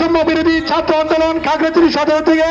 বৈষম্য বিরোধী ছাত্র আন্দোলন খাগড়াছড়ি সদর থেকে।